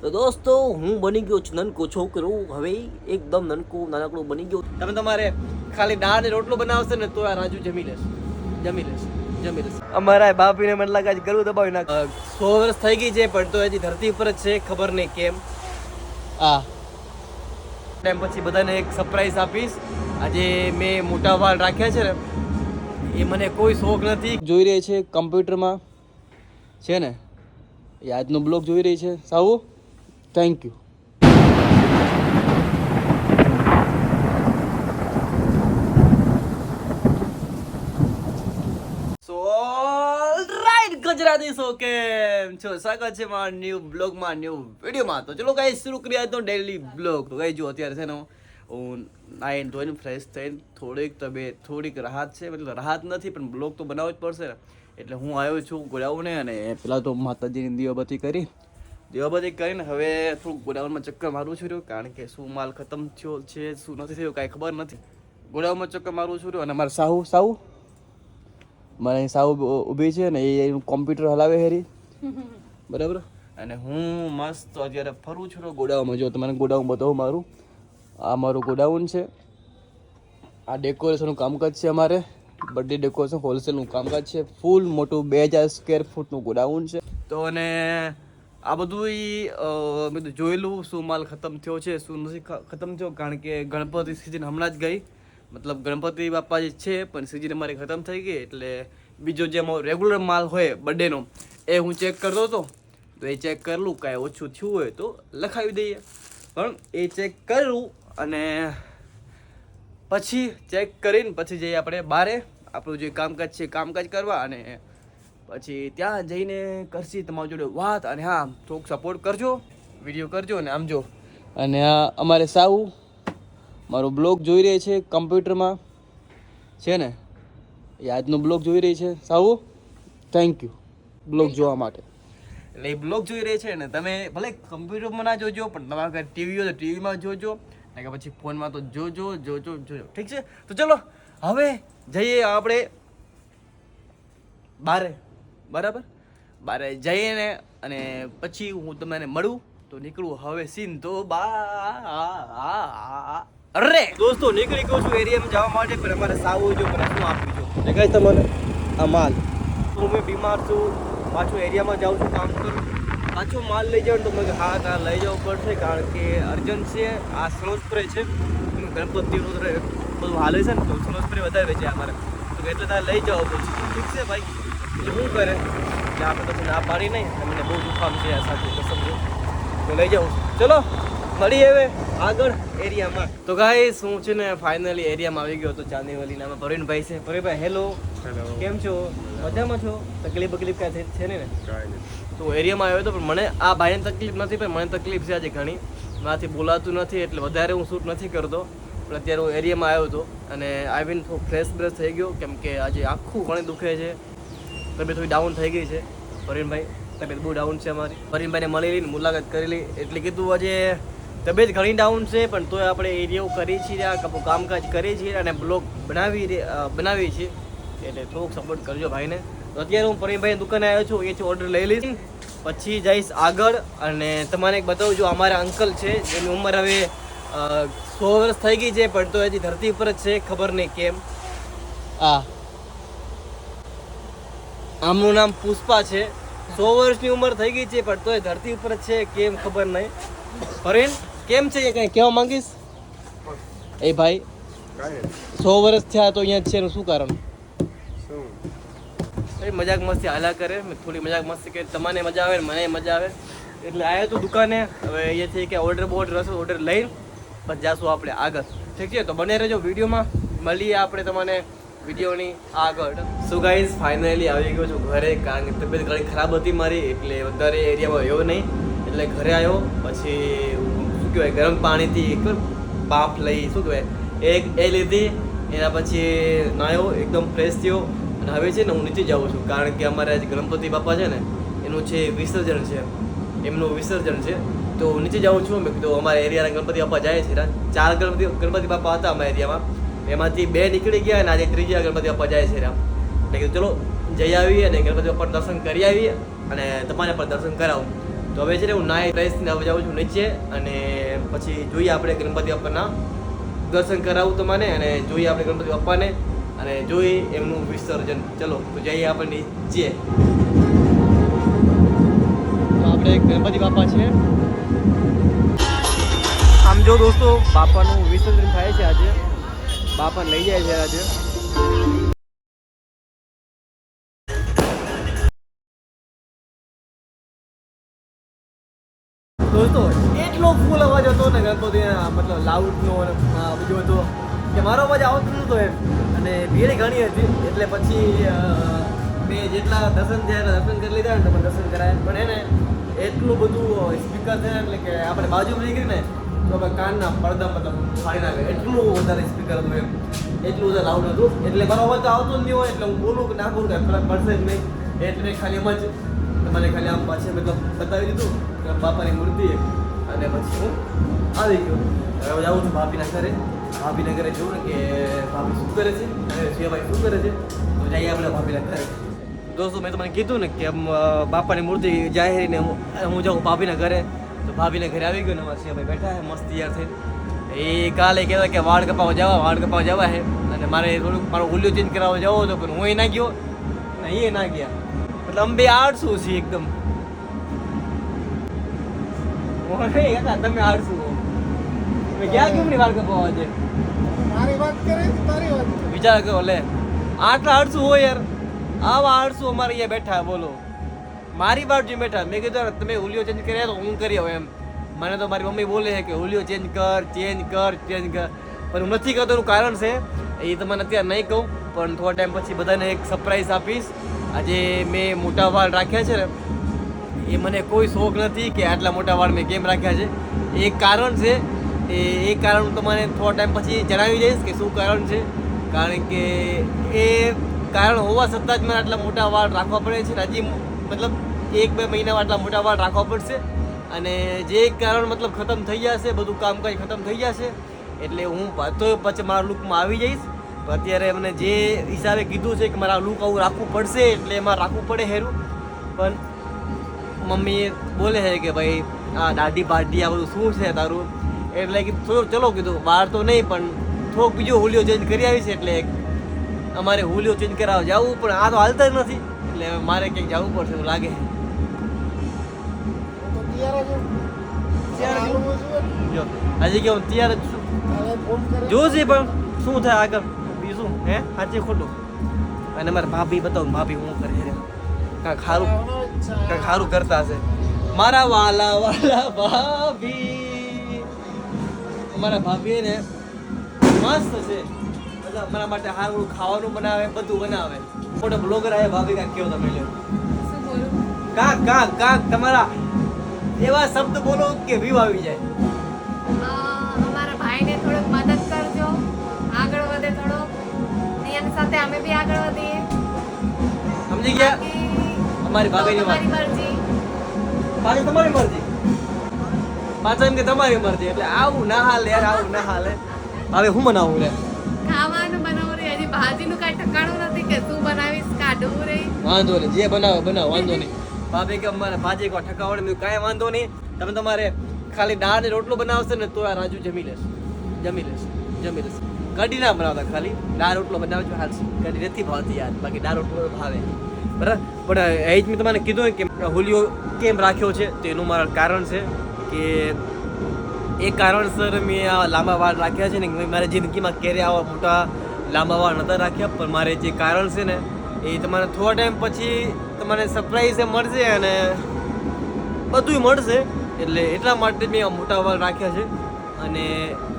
તો દોસ્તો હું બની ગયો છું નનકો છોકરો. હવે એકદમ નનકો નાનકડો બની ગયો. તમે તમારે ખાલી દાળ ને રોટલો બનાવશે ને તો આ રાજુ જમી લેશે. જમી લેશે જમી લેશે. અમારા બાપીને મને લાગે છે ગળું દબાવી નાખ. સો વર્ષ થઈ ગઈ છે પણ તો હજી ધરતી ઉપર જ છે ખબર નહીં કેમ. આ. ટાઈમ પછી બધાને એક સરપ્રાઈઝ આપીશ. આજે મેં મોટા વાળ રાખ્યા છે ને એ મને કોઈ શોખ નથી. જોઈ રહી છે કમ્પ્યુટરમાં છે ને? એ આજનો બ્લોગ જોઈ રહી છે. સાહુ? થેન્ક યુ ગુજરાતી શો કેમ છો? સ્વાગત છે મારા ન્યૂ બ્લોગમાં ન્યૂ વિડીયોમાં તો ચલો કાંઈ શરૂ કરી આજનો ડેલી બ્લોગ તો કાંઈ જો અત્યારે છે ને, હું નાઈન ધોઈને ફ્રેશ થઈને થોડીક તબિયત, થોડીક રાહત છે. મતલબ રાહત નથી, પણ બ્લોગ તો બનાવવો જ પડશે ને. એટલે હું આવ્યો છું ગોડાઉને અને પેલા તો માતાજીની દીવાબત્તી કરી. દીવાબત્તી કરીને હવે થોડુંક ગોડાઉનમાં ચક્કર મારું છું રહ્યો કારણ કે શું માલ ખતમ થયો છે શું નથી થયું કાંઈ ખબર નથી. ગોડાઉનમાં ચક્કર મારું છું રહ્યો અને મારે સાહુ સાહુ? મારે અહીં સાહુ ઊભી છે ને એ એનું કોમ્પ્યુટર હલાવે હેરી. બરાબર? અને હું મસ્ત અત્યારે ફરું છું ગોડાઉનમાં. જો તમને ગોડાઉન બતાવું મારું. આ મારું ગોડાઉન છે. આ ડેકોરેશનનું કામકાજ છે અમારે. બર્થડે ડેકોરેશન હોલસેલનું કામકાજ છે. ફૂલ મોટું બે હજાર સ્ક્વેર ફૂટનું ગોડાઉન છે. તો અને આ બધું મેં તો જોયેલું શું માલ ખતમ થયો છે, શું નથી ખતમ થયો, કારણ કે ગણપતિ સિઝન હમણાં જ ગઈ. મતલબ ગણપતિ બાપા જે છે, પણ સિઝન અમારી ખતમ થઈ ગઈ, એટલે બીજો જે રેગ્યુલર માલ હોય બર્થડેનો એ હું ચેક કરતો હતો. તો એ ચેક કરેલું કાંઈ ઓછું થયું હોય તો લખાવી દઈએ. પણ એ ચેક કર્યું અને પછી ચેક કરીને પછી જઈએ આપણે બારે. આપણું જે કામકાજ છે કામકાજ કરવા અને પછી ત્યાં જઈને કરશી તમારી જોડે વાત અને હા થોડુંક સપોર્ટ કરજો વીડિયો કરજો અને આમજો અને અમારે સાવ મારો બ્લોગ જોઈ રહી છે કમ્પ્યુટરમાં. છે ને? એ આજનો બ્લોગ જોઈ રહી છે. સાવ થેન્ક યુ બ્લોગ જોવા માટે. એટલે એ બ્લોગ જોઈ રહી છે ને તમે ભલે કમ્પ્યુટરમાં ના જોજો પણ તમારા ઘરે ટીવી હોય તો ટીવીમાં જોજો ને કે પછી ફોનમાં તો જોજો જોજો જોજો. ઠીક છે? તો ચલો હવે જઈએ આપણે બારે. બરાબર? બારે જઈએ ને અને પછી હું તમને મળું તો નીકળું હવે સીન તો બા અરે! દોસ્તો નીકળી ગયો છું એરિયામાં જવા માટે પણ અમારે સાવું જો મને આપી જો દેખાય તમને આ માલ. હું મેં બીમાર છું પાછું એરિયામાં જાઉં છું કામ કરું. પાછો માલ લઈ જાઉં તો મેં હા હા લઈ જવું પડશે કારણ કે અર્જન્ટ છે આ સ્નોસ્પ્રે છે. એનું ગણપતિનું રે- બધું હાલે છે ને તો સ્નોસ્પ્રે વધારે છે અમારે. તો એટલે તારે લઈ જવું પડશે. ઠીક છે ભાઈ? શું કરે? એટલે આપણે પછી ના પાડી નહીં મને બહુ દુખામ છે આ સાથે તો સમજો. તો લઈ જાઉં. ચલો મળી હવે આગળ એરિયામાં. તો ગાઈસ હું છે ને ફાઇનલી એરિયામાં આવી ગયો તો ચાંદીવલી નામે પ્રવીણભાઈ છે પ્રવીણભાઈ હેલો કેમ છો? મજામાં છો? તકલીફ બકલીફ કાંઈ થઈ- છે ને? તો એરિયામાં આવ્યો હતો પણ મને આ ભાઈને તકલીફ નથી પણ મને તકલીફ છે આજે ઘણી. મારાથી બોલાતું નથી એટલે વધારે હું શૂટ નથી કરતો. પણ અત્યારે હું એરિયામાં આવ્યો હતો અને આવીને થોડું ફ્રેશ બ્રેશ થઈ ગયો કેમ કે આજે આખું ઘણી દુખે છે. તબિયત થોડી ડાઉન થઈ ગઈ છે. પરીનભાઈ તબિયત બહુ ડાઉન છે અમારી. પરીનભાઈને મળી લઈને મુલાકાત કરી લઈ એટલે કીધું આજે તબિયત ઘણી ડાઉન છે, પણ તોય આપણે એરિયાઓ કરીએ છીએ, આ કામકાજ કરીએ છીએ અને બ્લોગ બનાવી બનાવીએ છીએ. એટલે થોડુંક સપોર્ટ કરજો ભાઈને. તો અત્યારે હું પરીનભાઈ દુકાને આવ્યો છું અહીંયાથી ઓર્ડર લઈ લઈશ. પછી જઈશ આગળ અને તમારે બતાવું, જો અમારા અંકલ છે, જેની ઉંમર હવે સો વર્ષ થઈ ગઈ છે, પણ તો હજી ધરતી ઉપર જ છે, ખબર નહીં કેમ. આ આમનું નામ પુષ્પા છે. સો વર્ષની ઉંમર થઈ ગઈ છે, પણ તોય ધરતી ઉપર જ છે, કેમ ખબર નહીં. પરેન કેમ છે કંઈ કહેવા માંગીશ? એ ભાઈ, સો વર્ષ થયા તો અહીંયા છે શું કારણ? એ મજાક મસ્તી હાલા કરે થોડી મજાક મસ્તી કરે. તમને મજા આવે ને મને મજા આવે. એટલે આવ્યો તું દુકાને, હવે અહીંયાથી કે ઓર્ડર બોર્ડર હશે ઓર્ડર લઈને પછી જાશું આપણે આગળ. ઠીક છે, તો બને રહેજો વિડીયોમાં. મળીએ આપણે તમને વિડીયોની આગળ. સો ગાઈઝ ફાઇનલી આવી ગયો છું ઘરે. કારણ કે તબિયત ઘણી ખરાબ હતી મારી, એટલે વધારે એરિયામાં રહ્યો નહીં. એટલે ઘરે આવ્યો. પછી શું કહેવાય, ગરમ પાણીથી એક બાફ લઈ, શું કહેવાય, એક એ લીધી. એના પછી નાયો, એકદમ ફ્રેશ થયો. અને હવે છે ને હું નીચે જાઉં છું. કારણ કે અમારે આજે ગણપતિ બાપા છે ને, એનું છે વિસર્જન છે. એમનું વિસર્જન છે. તો હું નીચે જાઉં છું. મેં અમારા એરિયાના ગણપતિ બાપા જાય છે. ચાર ગણપતિ ગણપતિ બાપા હતા અમારા એરિયામાં. એમાંથી બે નીકળી ગયા અને આજે ત્રીજા ગણપતિ બાપા જાય છે રામ એટલે કીધું, ચલો, જઈ આવીએ અને ગણપતિ બાપા દર્શન કરી આવીએ અને તમારે પણ દર્શન કરાવું. તો હવે છે ને હું નાઈ ને હવે જાઉં છું નીચે અને પછી જોઈએ આપણે ગણપતિ બાપાના દર્શન કરાવું તમને અને જોઈએ આપણે ગણપતિ બાપાને અને જોઈ એમનું વિસર્જન. ચલો, તો જઈએ આપણે નીચે. આપણે ગણપતિ બાપા છે. આમ જો દોસ્તો, બાપાનું વિસર્જન થાય છે આજે. બાપાને લઈ જાય છે આજે. દોસ્તો એટલો ફૂલ અવાજ હતો ને ગણપતિ મતલબ લાઉડનો અને બીજો હતો કે મારો અવાજ આવતો નહોતો એમ. અને ભીડ ઘણી હતી, એટલે પછી મેં જેટલા દર્શન થયા દર્શન કરી લીધા ને દર્શન કરાયા. પણ એને એટલું બધું સ્પીકર છે એટલે કે આપણે બાજુમાં નીકળી ને, તો અમે કાનના પડદા મતલબ ફાડી નાખે એટલું વધારે સ્પીકર હતું એમ. એટલું વધારે લાઉડ હતું. એટલે મારો અવાજ તો આવતો જ નહીં હોય, એટલે હું બોલું કે ના બોલું કે પડશે જ નહીં. એટલે ખાલી એમ જ મને ખાલી આમ પાછળ મતલબ બતાવી દીધું બાપાની મૂર્તિ. અને પછી હું આવી ગયો. હવે જાઉં છું ભાભીના ઘરે. ભાભીના ઘરે જોઉં ને કે ભાભી શું કરે છે અને શિવાભાઈ શું કરે છે. તો જઈએ આપણે ભાભીના ઘરે. દોસ્તો, મેં તમને કીધું ને કે બાપાની મૂર્તિ જાહેરીને હું જાઉં ભાભીના ઘરે. તો ભાભીના ઘરે આવી ગયો ને અમારા શિવાભાઈ બેઠા હે મસ્ત યાર થઈને. એ કાલે કહેતા કે વાળ કપાવા જવા, વાળ કપાવા જવા હે અને મારે થોડુંક મારો હુલિયો ચેન્જ કરાવવા જવો હતો, પણ હું એ ના ગયો. ને એ ના ગયા. એટલે અમે બે આળસુ છીએ એકદમ તમે આળસુ તમે ક્યાં કેમ નહીં વાળ કપાવા છે મારી વાત કરે તારી વાત. વિચાર કરો લે. આટલા આળસુ હોય યાર. આવા આળસુ અમારે અહીંયા બેઠા બોલો. મારી બાજુ બેઠા. મેં કીધું તમે હુલિયો ચેન્જ કર્યા તો હું કરી આવું એમ. મને તો મારી મમ્મી બોલે છે કે હોલીઓ ચેન્જ કર ચેન્જ કર ચેન્જ કર. પણ હું નથી કરતો એનું કારણ છે એ તમને અત્યારે નહીં કહું. પણ થોડા ટાઈમ પછી બધાને એક સરપ્રાઈઝ આપીશ. આજે મેં મોટા વાળ રાખ્યા છે ને, એ મને કોઈ શોખ નથી કે આટલા મોટા વાળ મેં કેમ રાખ્યા છે. એક કારણ છે, એ એ કારણ હું તમને થોડા ટાઈમ પછી જણાવી દઈશ કે શું કારણ છે. કારણ કે એ કારણ હોવા છતાં જ મને આટલા મોટા વાળ રાખવા પડે છે હજી મતલબ એક બે મહિનામાં આટલા મોટા વાળ રાખવા પડશે. અને જે કારણ મતલબ ખતમ થઈ જશે, બધું કામકાજ ખતમ થઈ જશે, એટલે હું તો પછી મારા લુકમાં આવી જઈશ. અત્યારે મને જે હિસાબે કીધું છે કે મારા લુક આવું રાખવું પડશે એટલે એમાં રાખવું પડે હેરું. પણ મમ્મી બોલે છે કે ભાઈ આ દાઢી બાઢી આ બધું શું છે તારું? એટલે કે થોડું ચલો કીધું. વાર તો નહીં પણ થોડોક બીજો હોલીઓ ચેન્જ કરી આવી છે એટલે અમારે હોલીઓ ચેન્જ કરાવ જવું પણ આ તો હાલતા જ નથી. એટલે મારે ક્યાંક જવું પડશે એવું લાગે હજી કે હું તૈયાર જ છું. જોશે પણ શું થાય આગળ. બીજું હે? સાચે ખોટું? અને મારા ભાભી બતાવું ભાભી હું કરે રે કાંઈક સારું. કંઈક સારું કરતા હશે. મારા વાલા વાલા ભાભી. અમારા ભાભી ને મસ્ત છે. બધા મારા માટે સારું ખાવાનું બનાવે બધું બનાવે. મોટો બ્લોગર આવે ભાભી કાંઈક કેવો તમે લ્યો. શું કાંક કાંક કાંક તમારા એવા શબ્દ બોલો કે વ્યૂ આવી જાય. સાથે અમે બી આગળ વધીએ. સમજી ગયા? અમારી ભાભીની વાત. મરજી. પાછી તમારી મરજી. પાછા એમ કે તમારી મરજી એટલે આવું ના હાલે યાર આવું ના હાલે. હવે હું બનાવું રે ખાવાનું બનાવું રે હજી ભાજીનું કાંઈ ઠકાણું નથી કે તું બનાવીશ કાઢવું રે વાંધો નહીં જે બનાવો બનાવો વાંધો નહીં. ભાભી કે અમારે ભાજી કો ઠકાવડ મેં કાંઈ વાંધો નહીં. તમે તમારે ખાલી દાળ ને રોટલો બનાવશે ને તો આ રાજુ જમી લેશે. જમી લેશે જમી લેશે. કઢી ના બનાવતા ખાલી. દાળ, રોટલો બનાવે છે હાલ કઢી નથી ભાવતી યાર. બાકી દાળ, રોટલો ભાવે. બરાબર? પણ એ જ મેં તમને કીધું કે હોલિયો કેમ રાખ્યો છે, તો એનું મારું કારણ છે કે એ કારણસર મેં આ લાંબા વાળ રાખ્યા છે ને મારી જિંદગીમાં ક્યારે આવા મોટા લાંબા વાળ નતા રાખ્યા, પણ મારે જે કારણ છે ને, એ તમારે થોડા ટાઈમ પછી તમને સરપ્રાઈઝ મળશે અને બધુંય મળશે. એટલે એટલા માટે મેં આ મોટા વાળ રાખ્યા છે. અને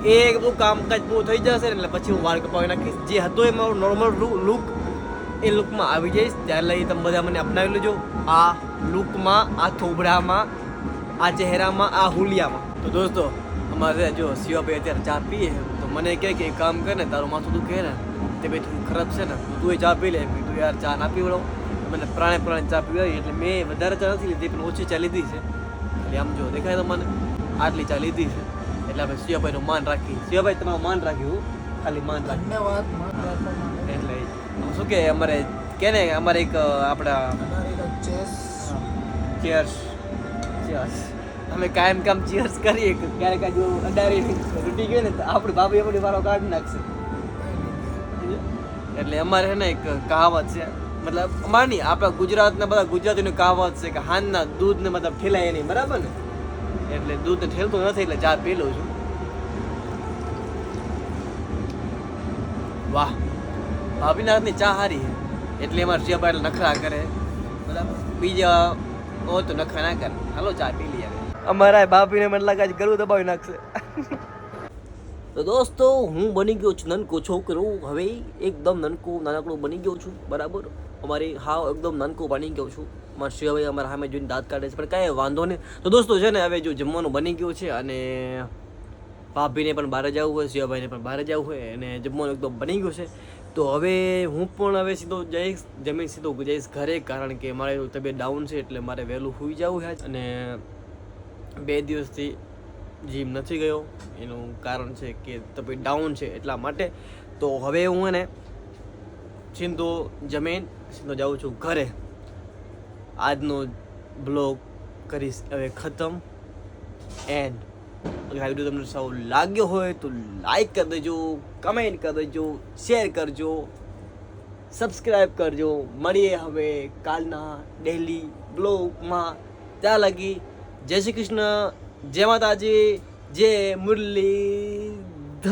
એ બધું કામકાજ બહુ થઈ જશે એટલે પછી હું વાળ કપાવી નાખીશ. જે હતો એ મારો નોર્મલ લુક એ લુકમાં આવી જઈશ. ત્યારે લઈ તમે બધા મને અપનાવી લેજો. આ લુકમાં આ થોબડામાં આ ચહેરામાં, આ હુલિયામાં. તો દોસ્તો, અમારે જો શિવાભાઈ અત્યારે ચા પીએ તો મને કહે કે એક કામ કરે ને, તારું માથું તું કહે ને, તે ભાઈ થોડું ખરાબ છે ને, તું એ ચા પી લે. તું યાર, ચા ના પીવડો મને પ્રાણે પ્રાણે ચા પીવડાવી, એટલે મેં વધારે ચા નથી લીધી, પણ ઓછી ચા લીધી છે. એટલે આમ જો, દેખાય તમને આટલી ચા લીધી છે. એટલે આપણે શિવાભાઈનું માન રાખી શિવાભાઈ તમારું માન રાખ્યું ખાલી માન રાખ્યું ધન્યવાદ. એટલે શું કે અમારે કે ને અમારે એક આપણા ચેસ. ચેર્સ ચિયર્સ અમે કાયમ કામ ચેર્સ કરીએ કે ક્યારેક આજુ અડારી તૂટી ગયો ને તો આપણું બાબી આપણી વાળો કાઢી નાખશે. એટલે અમારે છે ને એક કહાવત છે મતલબ અમારે નહીં આપણા ગુજરાતના બધા ગુજરાતીની કહાવત છે કે હાનના દૂધને મતલબ ઠેલાય નહીં બરાબર ને? એટલે દૂધને ઠેલતું નથી એટલે ચા પી લઉં છું. વાહ ભાભીના હાથની ચા હારી એટલે એમાં શિયાબા એટલે નખરા કરે. બરાબર? બીજા ઓ તો નખરા ના કરે. હાલો ચા પી લઈએ અમારા ભાભીને મને લાગે છે ગળું દબાવી નાખશે. તો દોસ્તો હું બની ગયો છું નનકો છોકરો. હવે એકદમ નનકો નાનકડો બની ગયો છું. બરાબર? અમારી હા એકદમ નાનકો બની ગયો છું. મારા શિવાભાઈ અમારા સામે જોઈને દાંત કાઢે છે. પણ કાંઈ વાંધો નહીં. તો દોસ્તો છે ને હવે જો જમવાનું બની ગયું છે અને ભાભીને પણ બહાર જવું હોય, શિવાભાઈને પણ બહાર જવું હોય અને જમવાનું એકદમ બની ગયું છે. તો હવે હું પણ હવે સીધો જઈશ, જમીન સીધો જઈશ ઘરે કારણ કે મારે તબિયત ડાઉન છે એટલે મારે વહેલું સુઈ જવું છે અને બે દિવસથી જીમ નથી ગયો, એનું કારણ છે કે તબિયત ડાઉન છે એટલા માટે. તો હવે હું એને સીધો જમીન સીધો જાઉં છું ઘરે. આજનો બ્લોગ કરીશ હવે ખતમ. એન્ડ અગર આ વીડિયો તમને સૌ લાગ્યો હોય તો લાઈક કરી દેજો કમેન્ટ કરી દેજો શેર કરજો સબસ્ક્રાઈબ કરજો. મળીએ હવે કાલના ડેલી બ્લોગમાં ત્યાં લગી જય શ્રી કૃષ્ણ, જય માતાજી, જય મુરલીધર